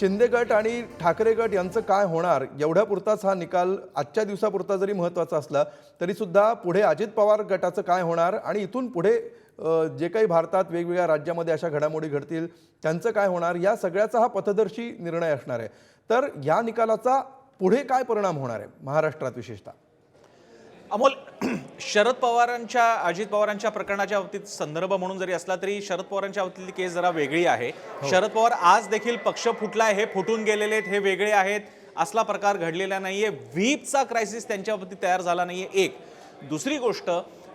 शिंदे गट आणि ठाकरे गट यांचं काय होणार? एवढ्यापुरताच हा निकाल आजच्या दिवसापुरता जरी महत्त्वाचा असला तरीसुद्धा पुढे अजित पवार गटाचं काय होणार? आणि इथून पुढे जे काही भारतात वेगवेगळ्या राज्यामध्ये अशा घडामोडी घडतील त्यांचं काय होणार? या सगळ्याचा हा पथदर्शी निर्णय असणार आहे. तर या निकालाचा पुढे काय परिणाम होणार आहे? महाराष्ट्रात विशेषतः. अमोल शरद पवारांच्या अजित पवारांच्या प्रकरणाच्या बाबतीत संदर्भ म्हणून जरी असला तरी शरद पवारांच्या बाबतीतली केस जरा वेगळी आहे. शरद पवार आज देखील पक्ष फुटला हे फुटून गेलेले आहेत हे वेगळे आहेत. असला प्रकार घडलेला नाहीये. व्हीपचा क्रायसिस त्यांच्या बाबतीत तयार झाला नाहीये. एक. दुसरी गोष्ट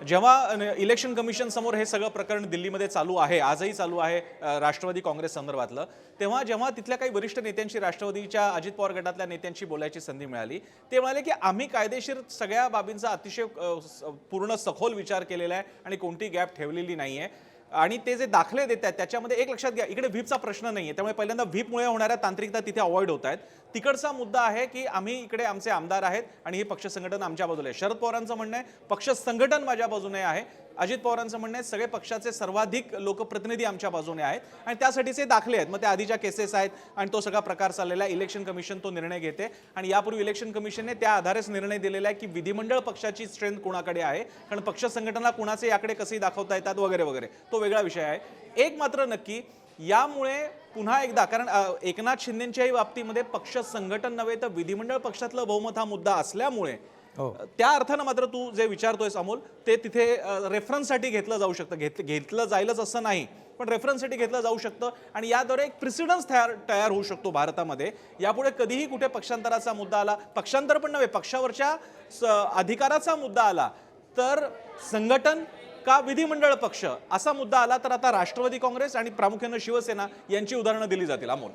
जेव्हा इलेक्शन कमिशन समोर हे सगळं प्रकरण दिल्लीमध्ये चालू आहे आजही चालू आहे राष्ट्रवादी काँग्रेस संदर्भातलं तेव्हा जेव्हा तिथल्या काही वरिष्ठ नेत्यांशी राष्ट्रवादीच्या अजित पवार गटातल्या नेत्यांशी बोलायची संधी मिळाली ते म्हणाले की आम्ही कायदेशीर सगळ्या बाबींचा अतिशय पूर्ण सखोल विचार केलेला आहे आणि कोणती गॅप ठेवलेली नाहीये. आणि ते जे दाखले देत आहेत त्याच्यामध्ये एक लक्षात घ्या इकडे व्हीपचा प्रश्न नाहीये. त्यामुळे पहिल्यांदा व्हीपमुळे होणाऱ्या तांत्रिकता तिथे अवॉइड होत आहेत. तिकडचा मुद्दा आहे की आम्ही इकडे आमचे आमदार आहेत आणि हे पक्ष संघटन आमच्या बाजूला आहे. शरद पवारांचं म्हणणं आहे पक्ष संघटन माझ्या बाजूने आहे. अजित पवारांचं म्हणणं आहे सगळे पक्षाचे सर्वाधिक लोकप्रतिनिधी आमच्या बाजूने आहेत आणि त्यासाठीचे दाखले आहेत. मग त्या आधीच्या केसेस आहेत आणि तो सगळा प्रकार चाललेला आहे. इलेक्शन कमिशन तो निर्णय घेते आणि यापूर्वी इलेक्शन कमिशनने त्या आधारेच निर्णय दिलेला आहे की विधिमंडळ पक्षाची स्ट्रेंथ कुणाकडे आहे कारण पक्ष संघटना कुणाचे याकडे कसे दाखवता येतात वगैरे वगैरे. तो वेगळा विषय आहे. एक मात्र नक्की यामुळे पुन्हा एकदा कारण एकनाथ शिंदेच्याही बाबतीमध्ये पक्ष संघटन नव्हे तर विधिमंडळ पक्षातलं बहुमत हा मुद्दा असल्यामुळे त्या अर्थानं मात्र तू जे विचारतोयस अमोल ते तिथे रेफरन्ससाठी घेतलं जाऊ शकतं. घेत घेतलं जाईलच असं नाही. पण रेफरन्ससाठी घेतलं जाऊ शकतं आणि याद्वारे एक प्रेसिडन्स तयार तयार होऊ शकतो भारतामध्ये. यापुढे कधीही कुठे पक्षांतराचा मुद्दा आला पक्षांतर पण नव्हे पक्षावरच्या स- अधिकाराचा मुद्दा आला तर संघटन का विधिमंडळ पक्ष असा मुद्दा आला तर आता राष्ट्रवादी काँग्रेस आणि प्रामुख्यानं शिवसेना यांची उदाहरणं दिली जातील. अमोल.